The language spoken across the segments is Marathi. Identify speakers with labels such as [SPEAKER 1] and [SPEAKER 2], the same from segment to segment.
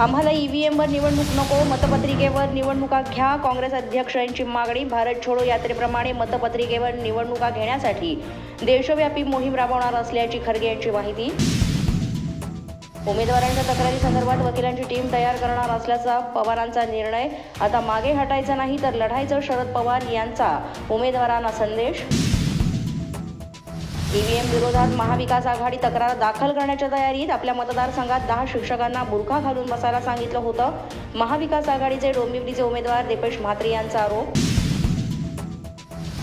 [SPEAKER 1] आम्हाला ईव्हीएमवर निवडणूक नको मतपत्रिकेवर निवडणुका घ्या. काँग्रेस अध्यक्ष यांची मागणी भारत छोडो यात्रेप्रमाणे मतपत्रिकेवर निवडणुका घेण्यासाठी देशव्यापी मोहीम राबवणार असल्याची खरगे यांची माहिती. उमेदवारांच्या तक्रारी संदर्भात वकिलांची टीम तयार करणार असल्याचा पवारांचा निर्णय. आता मागे हटायचा नाही तर लढायचं शरद पवार यांचा उमेदवारांना संदेश. ईव्हीएम विरोधात महाविकास आघाडी तक्रार दाखल करण्याच्या तयारीत आपल्या मतदारसंघात दहा शिक्षकांना बुरखा घालून बसायला सांगितलं होतं. महाविकास आघाडीचे डोंबिवलीचे उमेदवार दीपेश म्हात्रे यांचा आरोप.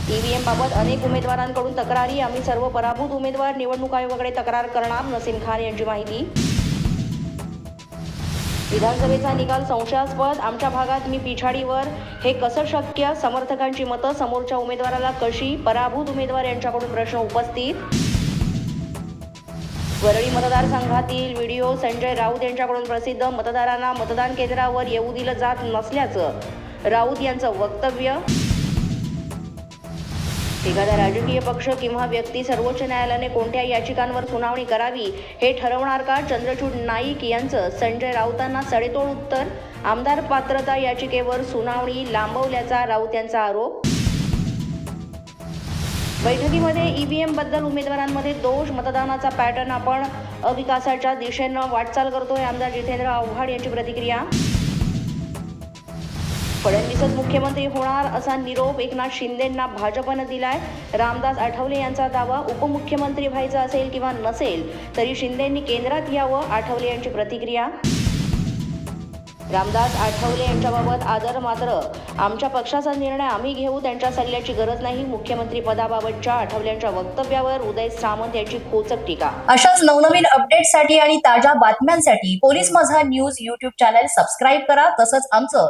[SPEAKER 1] ईव्हीएम बाबत अनेक उमेदवारांकडून तक्रारी आम्ही सर्व पराभूत उमेदवार निवडणूक आयोगाकडे तक्रार करणार नसीम खान यांची माहिती. विधानसभेचा निकाल संशयास्पद. आमच्या भागात मी पिछाडीवर. हे कसं शक्य? समर्थकांची मतं समोरच्या उमेदवाराला कशी? पराभूत उमेदवार यांच्याकडून प्रश्न उपस्थित. वरळी मतदारसंघातील व्हिडिओ संजय राऊत यांच्याकडून प्रसिद्ध. मतदारांना मतदान केंद्रावर येऊ दिलं जात नसल्याचं राऊत यांचं वक्तव्य. एखादा राजकीय पक्ष किंवा व्यक्ती सर्वोच्च न्यायालयाने कोणत्या याचिकांवर सुनावणी करावी हे ठरवणार का? चंद्रचूड नाईक यांचं संजय राऊतांना सडेतोड उत्तर? आमदार पात्रता याचिकेवर सुनावणी लांबवल्याचा राऊत यांचा आरोप? बैठकीमध्ये ईव्हीएमबद्दल उमेदवारांमध्ये दोष मतदानाचा पॅटर्न आपण अविकासाच्या दिशेनं वाटचाल करतोय आमदार जितेंद्र आव्हाड यांची प्रतिक्रिया? फडणवीसच मुख्यमंत्री होणार असा निरोप एकनाथ शिंदेंना भाजपनं दिलाय. रामदास आठवले यांचा दावा उपमुख्यमंत्री व्हायचा असेल किंवा नसेल तरी शिंदेंनी केंद्रात यावं आठवले यांची प्रतिक्रिया. रामदास आठवले यांच्याबाबत आदर मात्र. आमच्या पक्षाचा निर्णय आम्ही घेऊ त्यांच्या सल्ल्याची गरज नाही. मुख्यमंत्री पदाबाबतच्या आठवल्यांच्या वक्तव्यावर उदय सामंत यांची खोचक टीका.
[SPEAKER 2] अशाच नवनवीन अपडेटसाठी आणि ताज्या बातम्यांसाठी police Majha news YouTube channel subscribe करा. तसंच आमचं